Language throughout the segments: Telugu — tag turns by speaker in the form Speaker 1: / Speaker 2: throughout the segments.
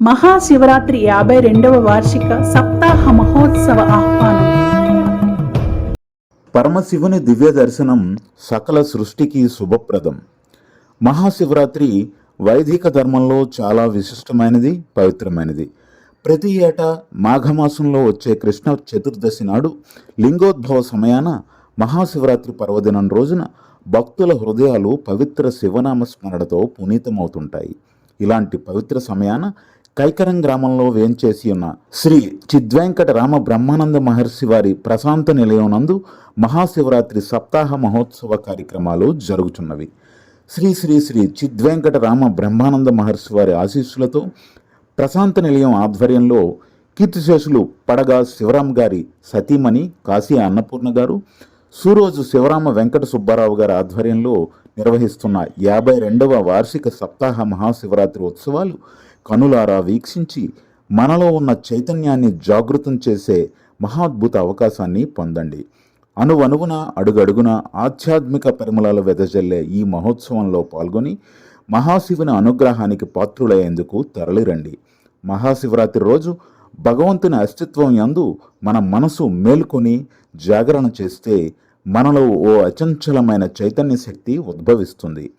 Speaker 1: మహాశివరాత్రి యాభై రెండవ వార్షిక సప్తాహ మహోత్సవ ఆహ్వానం.
Speaker 2: పరమశివుని దివ్య దర్శనం సకల సృష్టికి శుభప్రదం. మహాశివరాత్రి వైదిక ధర్మంలో చాలా విశిష్టమైనది పవిత్రమైనది. ప్రతి ఏటా మాఘమాసంలో వచ్చే కృష్ణ చతుర్దశి నాడు లింగోద్భవ సమయాన మహాశివరాత్రి పర్వదినం రోజున భక్తుల హృదయాలు పవిత్ర శివనామ స్మరణతో పునీతమవుతుంటాయి. ఇలాంటి పవిత్ర సమయాన కైకరం గ్రామంలో వేంచేసి ఉన్న శ్రీ చిద్వెంకట రామ బ్రహ్మానంద మహర్షి వారి ప్రశాంత నిలయం నందు మహాశివరాత్రి సప్తాహ మహోత్సవ కార్యక్రమాలు జరుగుతున్నవి శ్రీ శ్రీ శ్రీ చిద్వెంకట రామ బ్రహ్మానంద మహర్షి వారి ఆశీస్సులతో ప్రశాంత నిలయం ఆధ్వర్యంలో కీర్తిశేషులు పడగా శివరాం గారి సతీమణి కాశీ అన్నపూర్ణ గారు సూరోజు శివరామ వెంకట సుబ్బారావు గారి ఆధ్వర్యంలో నిర్వహిస్తున్న యాభై రెండవ వార్షిక సప్తాహ మహాశివరాత్రి ఉత్సవాలు కనులారా వీక్షించి మనలో ఉన్న చైతన్యాన్ని జాగృతం చేసే మహాద్భుత అవకాశాన్ని పొందండి. అణువణువున అడుగడుగున ఆధ్యాత్మిక పరిమళాలు వెదజల్లే ఈ మహోత్సవంలో పాల్గొని మహాశివుని అనుగ్రహానికి పాత్రులయ్యేందుకు తరలిరండి. మహాశివరాత్రి రోజు భగవంతుని అస్తిత్వం యందు మన మనసు మేల్కొని జాగరణ చేస్తే మనలో ఓ అచంచలమైన చైతన్య శక్తి ఉద్భవిస్తుంది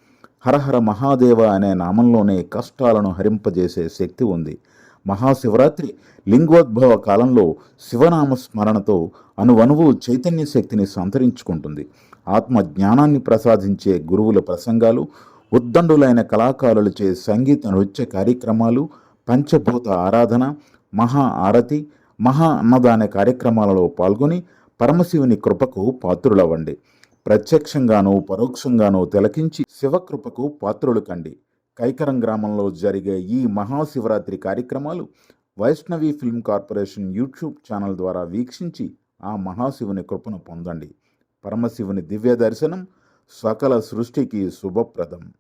Speaker 2: హరహర మహాదేవ అనే నామంలోనే కష్టాలను హరింపజేసే శక్తి ఉంది. మహాశివరాత్రి లింగోద్భవ కాలంలో శివనామ స్మరణతో అనువనువు చైతన్య శక్తిని సంతరించుకుంటుంది. ఆత్మ జ్ఞానాన్ని ప్రసాదించే గురువుల ప్రసంగాలు ఉద్దండులైన కళాకారులచే సంగీత నృత్య కార్యక్రమాలు పంచభూత ఆరాధన మహా ఆరతి మహా అన్నదాన కార్యక్రమాలలో పాల్గొని పరమశివుని కృపకు పాత్రులవ్వండి. ప్రత్యక్షంగానూ పరోక్షంగానూ తిలకించి శివకృపకు పాత్రులు కండి. కైకరం గ్రామంలో జరిగే ఈ మహాశివరాత్రి కార్యక్రమాలు Vaishnavi film corporation YouTube channel ద్వారా వీక్షించి ఆ మహాశివుని కృపను పొందండి. పరమశివుని దివ్య దర్శనం సకల సృష్టికి శుభప్రదం.